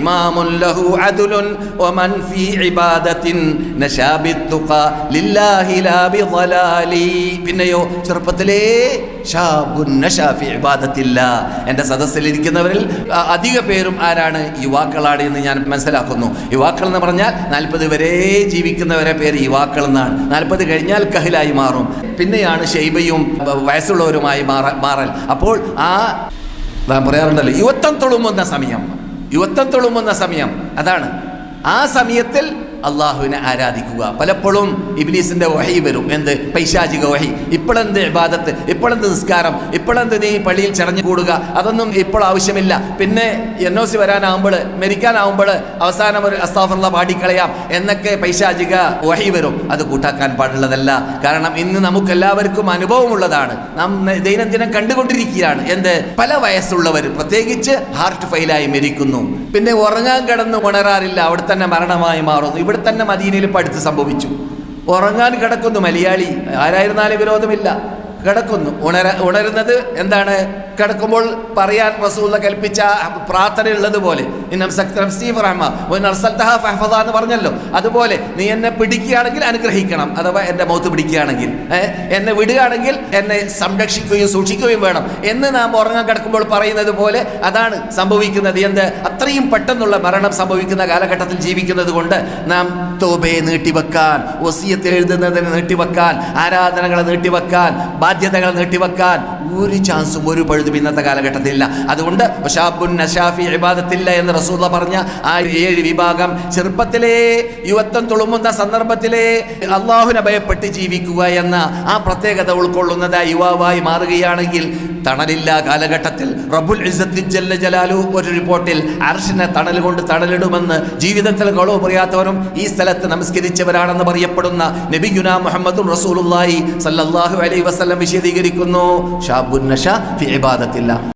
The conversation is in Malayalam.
ഇമാമുൻ ലഹു അദുലുൻ വമൻ ഫീ ഇബാദത്തിൻ നശാ ബിത്തുഖ ലില്ലാഹി ലാ ബിളലാലി പിന്നെയോ ചെറുപ്പത്തിലേ ഷാബുൻ നശാ ഫീ ഇബാദത്തില്ല. എന്റെ സദസ്സിലിരിക്കുന്നവരിൽ അധിക പേരും ആരാണ്? യുവാക്കളാണ് എന്ന് ഞാൻ മനസ്സിലാക്കുന്നു. യുവാക്കൾ എന്ന് പറഞ്ഞാൽ നാൽപ്പത് വരെ ജീവിക്കുന്നവരെ പേര് യുവാക്കൾ എന്നാണ് നാൽപ്പത് കഴിഞ്ഞാൽ കഹിലായി മാറും. പിന്നെയാണ് ഷെയ്ബയും വയസ്സുള്ളവരുമായി മാറ മാറൽ. അപ്പോൾ ആ പറയാറുണ്ടല്ലോ യുവത്വം തുളുമ്പുന്ന സമയം. യുവത്വം തുളുമ്പുന്ന സമയം. അതാണ്. ആ സമയത്തിൽ അള്ളാഹുവിനെ ആരാധിക്കുക. പലപ്പോഴും ഇബ്ലീസിന്റെ വഹി വരും. എന്ത്? പൈശാചിക വഹി. ഇപ്പോഴെന്ത് ഇബാദത്ത്? ഇപ്പോഴെന്ത് നിസ്കാരം? ഇപ്പോഴെന്ത് നീ പള്ളിയിൽ ചടഞ്ഞു കൂടുക? അതൊന്നും ഇപ്പോൾ ആവശ്യമില്ല. പിന്നെ എൻ ഒ സി വരാനാവുമ്പോൾ മരിക്കാനാവുമ്പോൾ അവസാനം ഒരു അസ്താഫുള്ള പാടിക്കളയാം എന്നൊക്കെ പൈശാചിക വഹി വരും. അത് കൂട്ടാക്കാൻ പാടുള്ളതല്ല. കാരണം ഇന്ന് നമുക്കെല്ലാവർക്കും അനുഭവമുള്ളതാണ്. ന- ദൈനംദിനം കണ്ടുകൊണ്ടിരിക്കുകയാണ്. എന്ത്? പല വയസ്സുള്ളവർ പ്രത്യേകിച്ച് ഹാർട്ട് ഫെയിലായി മരിക്കുന്നു. പിന്നെ ഉറങ്ങാൻ കിടന്ന് ഉണരാറില്ല. അവിടെ തന്നെ മരണമായി മാറുന്നു. ഇവിടെ തന്നെ മദീനയിൽ പഠിച്ച് സംഭവിച്ചു. ഉറങ്ങാൻ കിടക്കുന്നു മലയാളി. ആരായിരുന്നാലും വിരോധമില്ല. കിടക്കുന്നു. ഉണര ഉണരുന്നത് എന്താണ്? കിടക്കുമ്പോൾ പറയാൻ റസൂല കൽപ്പിച്ച പ്രാർത്ഥന ഫഹ്ഫദ എന്ന് പറഞ്ഞല്ലോ. അതുപോലെ നീ എന്നെ പിടിക്കുകയാണെങ്കിൽ അനുഗ്രഹിക്കണം അഥവാ എന്റെ മൗത്ത് പിടിക്കുകയാണെങ്കിൽ. എന്നെ വിടുകയാണെങ്കിൽ എന്നെ സംരക്ഷിക്കുകയും സൂക്ഷിക്കുകയും വേണം. എന്ന് നാം ഉറങ്ങാൻ കിടക്കുമ്പോൾ പറയുന്നത് പോലെ അതാണ് സംഭവിക്കുന്നത്. എന്ത്? അത്രയും പെട്ടെന്നുള്ള മരണം സംഭവിക്കുന്ന കാലഘട്ടത്തിൽ ജീവിക്കുന്നത് കൊണ്ട് നാം തോബയെ നീട്ടിവെക്കാൻ ഒസിയത്ത് എഴുതുന്നതിനെ നീട്ടിവെക്കാൻ ആരാധനകളെ നീട്ടിവെക്കാൻ ബാധ്യതകൾ നീട്ടിവെക്കാൻ ഒരു ചാൻസും ഒരു പഴുതും ഇന്നത്തെ കാലഘട്ടത്തിൽ ഇല്ല അതുകൊണ്ട് ഷാബുൻ നശാഫി ഇബാദത്തില്ല എന്ന് റസൂല പറഞ്ഞ ആ ഏഴ് വിഭാഗം ചെറുപ്പത്തിലേ യുവത്വം തുളുമ്പുന്ന സന്ദർഭത്തിലേ അള്ളാഹുനെ ഭയപ്പെട്ട് ജീവിക്കുക എന്ന ആ പ്രത്യേകത ഉൾക്കൊള്ളുന്നത് യുവാവായി മാറുകയാണെങ്കിൽ തണലില്ല കാലഘട്ടത്തിൽ റബുൽ ജല്ല ജലാലു ഒരു റിപ്പോർട്ടിൽ അർഷിനെ തണൽ കൊണ്ട് തണലിടുമെന്ന് ജീവിതത്തിൽ കളവ് പറയാത്തവരും ഈ സ്ഥലത്ത് നമസ്കരിച്ചവരാണെന്ന് പറയപ്പെടുന്ന നബി ഗുന മുഹമ്മദും റസൂലുള്ളാഹി സല്ലാഹു അലൈ വസല്ലം വിശദീകരിക്കുന്നു. ഷാബുൻ നഷ ഫി ഇബാദത്തില്ല.